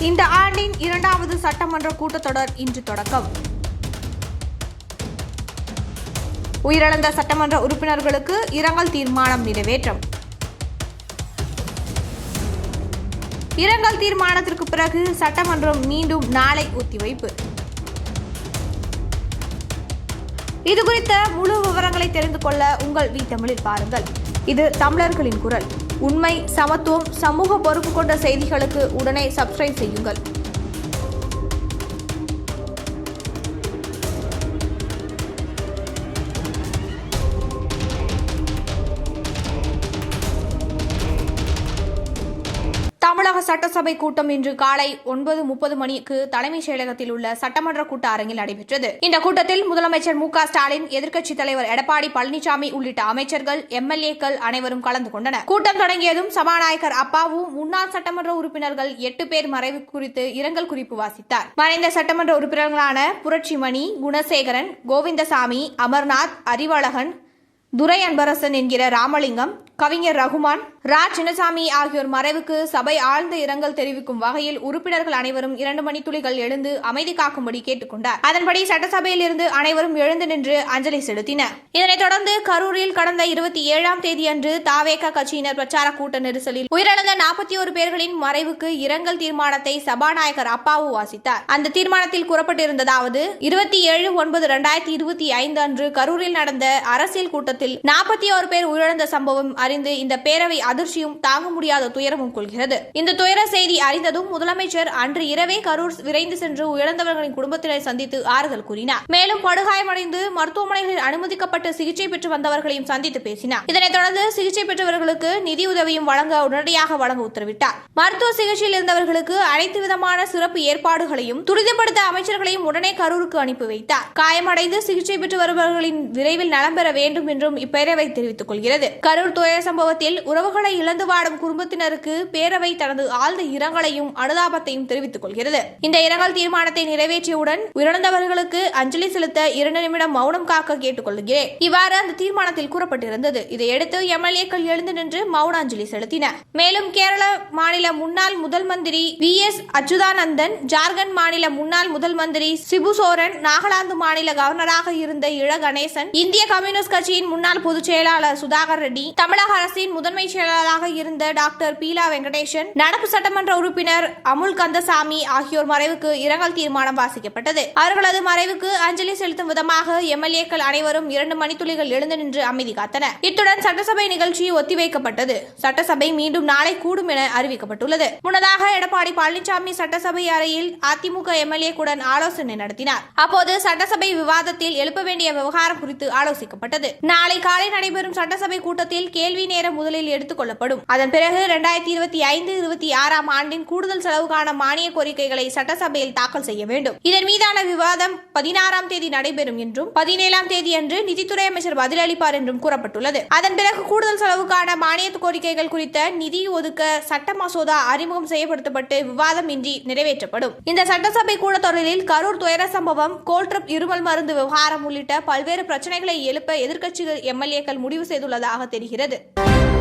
இந்த ஆண்டின் இரண்டாவது சட்டமன்ற கூட்டத்தொடர் இன்று தொடக்கம். உயிரிழந்த சட்டமன்ற உறுப்பினர்களுக்கு இரங்கல் தீர்மானம் நிறைவேற்றம். இரங்கல் தீர்மானத்திற்கு பிறகு சட்டமன்றம் மீண்டும் நாளை ஒத்திவைப்பு. இது குறித்த முழு விவரங்களை தெரிந்து கொள்ள உங்கள் வி தமிழில் பாருங்கள். இது தமிழர்களின் குரல். உண்மை சமத்துவம் சமூக பொறுப்பு கொண்ட செய்திகளுக்கு உடனே சப்ஸ்கிரைப் செய்யுங்கள். தமிழக சட்டசபை கூட்டம் இன்று காலை ஒன்பது முப்பது மணிக்கு தலைமைச் செயலகத்தில் உள்ள சட்டமன்ற கூட்ட அரங்கில் நடைபெற்றது. இந்த கூட்டத்தில் முதலமைச்சர் மு ஸ்டாலின் எதிர்க்கட்சித் தலைவர் எடப்பாடி பழனிசாமி உள்ளிட்ட அமைச்சர்கள் எம்எல்ஏக்கள் அனைவரும் கலந்து கொண்டனர். கூட்டம் தொடங்கியதும் சபாநாயகர் அப்பாவு முன்னாள் சட்டமன்ற உறுப்பினர்கள் எட்டு பேர் மறைவு குறித்து இரங்கல் குறிப்பு வாசித்தார். மறைந்த சட்டமன்ற உறுப்பினர்களான புரட்சிமணி குணசேகரன் கோவிந்தசாமி அமர்நாத் அறிவழகன் துரை அன்பரசன் என்கிற ராமலிங்கம் கவிஞர் ரகுமான் ரா. சின்னசாமி ஆகியோர் மறைவுக்கு சபை ஆழ்ந்த இரங்கல் தெரிவிக்கும் வகையில் உறுப்பினர்கள் அனைவரும் இரண்டு மணி துளிகள் எழுந்து அமைதி காக்கும்படி கேட்டுக்கொண்டார். அதன்படி சட்டசபையில் இருந்து அனைவரும் எழுந்து நின்று அஞ்சலி செலுத்தினர். இதனைத் தொடர்ந்து கரூரில் கடந்த இருபத்தி ஏழாம் தேதியன்று தாவேக கட்சியினர் பிரச்சார கூட்ட நெரிசலில் உயிரிழந்த நாற்பத்தி ஒரு பேர்களின் மறைவுக்கு இரங்கல் தீர்மானத்தை சபாநாயகர் அப்பாவு வாசித்தார். அந்த தீர்மானத்தில் கூறப்பட்டிருந்ததாவது இருபத்தி ஏழு ஒன்பது இரண்டாயிரத்தி இருபத்தி ஐந்து அன்று கரூரில் நடந்த அரசியல் கூட்டத்தில் நாற்பத்தி ஒரு பேர் உயிரிழந்த சம்பவம் அறிந்து இந்த பேரவை அதிர்ச்சியும் தாங்க முடியாத துயரமும் கொள்கிறது. இந்த துயர செய்தி அறிந்ததும் முதலமைச்சர் அன்று இரவே கரூர் விரைந்து சென்று உயிரிழந்தவர்களின் குடும்பத்தினரை சந்தித்து ஆறுதல் கூறினார். மேலும் படுகாயமடைந்து மருத்துவமனைகளில் அனுமதிக்கப்பட்டு சிகிச்சை பெற்று வந்தவர்களையும் சந்தித்து பேசினார். இதனைத் தொடர்ந்து சிகிச்சை பெற்றவர்களுக்கு நிதியுதவியும் வழங்க உடனடியாக வழங்க உத்தரவிட்டார். மருத்துவ சிகிச்சையில் இருந்தவர்களுக்கு அனைத்து விதமான சிறப்பு ஏற்பாடுகளையும் துரிதப்படுத்த அமைச்சர்களையும் உடனே கரூருக்கு அனுப்பி வைத்தார். காயமடைந்து சிகிச்சை பெற்று வருபவர்களின் விரைவில் நலம் பெற வேண்டும் என்றும் இப்பேரவை தெரிவித்துக் கொள்கிறது. கரூர் கொலை சம்பவத்தில் உறவுகளை இழந்து வாடும் குடும்பத்தினருக்கு பேரவை தனது ஆழ்ந்த இரங்கலையும் அனுதாபத்தையும் தெரிவித்துக் கொள்கிறது. இந்த இரங்கல் தீர்மானத்தை நிறைவேற்றியவுடன் உயிரிழந்தவர்களுக்கு அஞ்சலி செலுத்த இரண்டு நிமிடம் மௌனம் காக்க கேட்டுக்கொள்கிறேன் இவ்வாறு அந்த தீர்மானத்தில் கூறப்பட்டிருந்தது. இதையடுத்து எம்எல்ஏக்கள் எழுந்து நின்று மௌனாஞ்சலி செலுத்தினர். மேலும் கேரள மாநில முன்னாள் முதல் மந்திரி வி. எஸ். அச்சுதானந்தன் ஜார்க்கண்ட் மாநில முன்னாள் முதல் மந்திரி சிபு சோரன் நாகாலாந்து மாநில கவர்னராக இருந்த இள கணேசன் இந்திய கம்யூனிஸ்ட் கட்சியின் முன்னாள் பொதுச் செயலாளர் சுதாகர் ரெட்டி தமிழக அரசின் முதன்மை செயலாளராக இருந்த டாக்டர் பீலா வெங்கடேசன் நடப்பு சட்டமன்ற உறுப்பினர் அமுல் கந்தசாமி ஆகியோர் மறைவுக்கு இரங்கல் தீர்மானம் வாசிக்கப்பட்டது. அவர்களது மறைவுக்கு அஞ்சலி செலுத்தும் விதமாக எம்எல்ஏக்கள் அனைவரும் இரண்டு மணித்துளிகள் எழுந்து நின்று அமைதி காத்தன இத்துடன் சட்டசபை நிகழ்ச்சி ஒத்திவைக்கப்பட்டது. சட்டசபை மீண்டும் நாளை கூடும் என அறிவிக்கப்பட்டுள்ளது. முன்னதாக எடப்பாடி பழனிசாமி சட்டசபை அறையில் அதிமுக எம்எல்ஏக்குடன் ஆலோசனை நடத்தினார். அப்போது சட்டசபை விவாதத்தில் எழுப்ப வேண்டிய விவகாரம் குறித்து ஆலோசிக்கப்பட்டது. நாளை காலை நடைபெறும் சட்டசபை கூட்டத்தில் கேள்வி நேரம் முதலில் எடுத்துக் கொள்ளப்படும். அதன் பிறகு இரண்டாயிரத்தி இருபத்தி ஐந்து இருபத்தி ஆறாம் ஆண்டின் கூடுதல் செலவுக்கான மானிய கோரிக்கைகளை சட்டசபையில் தாக்கல் செய்ய வேண்டும். இதன் மீதான விவாதம் பதினாறாம் தேதி நடைபெறும் என்றும் பதினேழாம் தேதி அன்று நிதித்துறை அமைச்சர் பதிலளிப்பார் என்றும் கூறப்பட்டுள்ளது. அதன் பிறகு கூடுதல் செலவுக்கான மானிய கோரிக்கைகள் குறித்த நிதி ஒதுக்க சட்ட மசோதா அறிமுகம் செய்யப்படுத்தப்பட்டு விவாதம் இன்றி நிறைவேற்றப்படும். இந்த சட்டசபை கூட்டத்தொடரில் கரூர் துயர சம்பவம் கோல்ட்ரப் இருமல் மருந்து விவகாரம் உள்ளிட்ட பல்வேறு பிரச்சனைகளை எழுப்ப எதிர்க்கட்சிகள் எம்எல்ஏக்கள் முடிவு செய்துள்ளதாக தெரிகிறது. it.